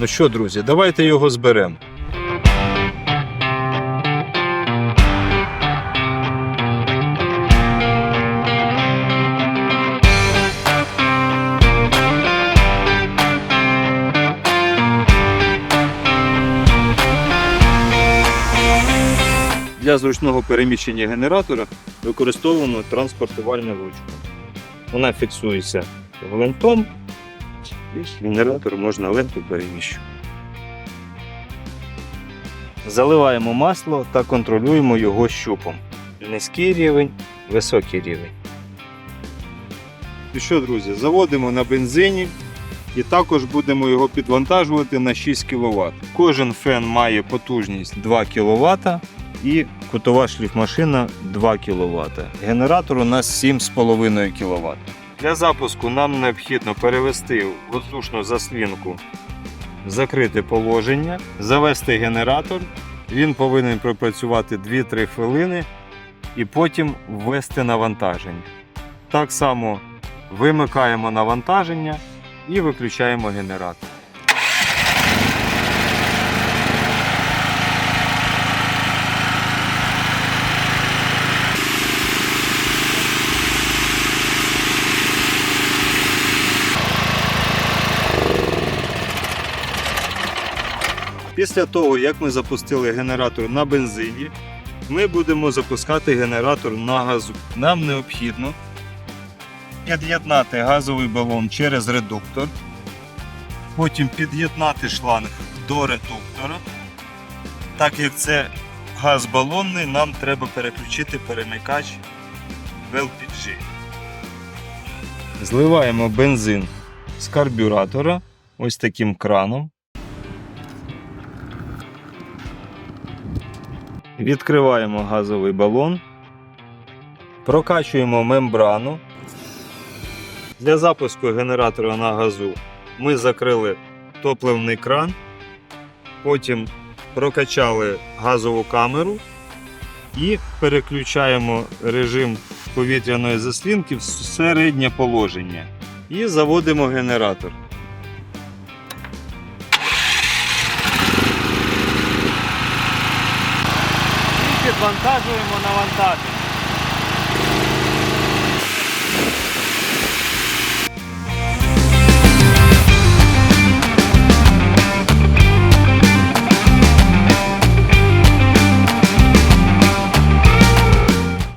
Ну що, друзі, давайте його зберемо. Для зручного переміщення генератора використовуємо транспортувальну ручку. Вона фіксується гвинтом, і генератор можна легко переміщувати. Заливаємо масло та контролюємо його щупом. Низький рівень, високий рівень. І що, друзі, заводимо на бензині і також будемо його підвантажувати на 6 кВт. Кожен фен має потужність 2 кВт і кутова шліфмашина 2 кВт. Генератор у нас 7,5 кВт. Для запуску нам необхідно перевести воздушну заслінку в закрите положення, завести генератор. Він повинен пропрацювати 2-3 хвилини і потім ввести навантаження. Так само вимикаємо навантаження і виключаємо генератор. Після того, як ми запустили генератор на бензині, ми будемо запускати генератор на газу. Нам необхідно під'єднати газовий балон через редуктор, потім під'єднати шланг до редуктора. Так як це газ балонний, нам треба переключити перемикач в LPG. Зливаємо бензин з карбюратора ось таким краном. Відкриваємо газовий балон, прокачуємо мембрану. Для запуску генератора на газу ми закрили топливний кран, потім прокачали газову камеру і переключаємо режим повітряної заслінки в середнє положення. І заводимо генератор. На навантаження.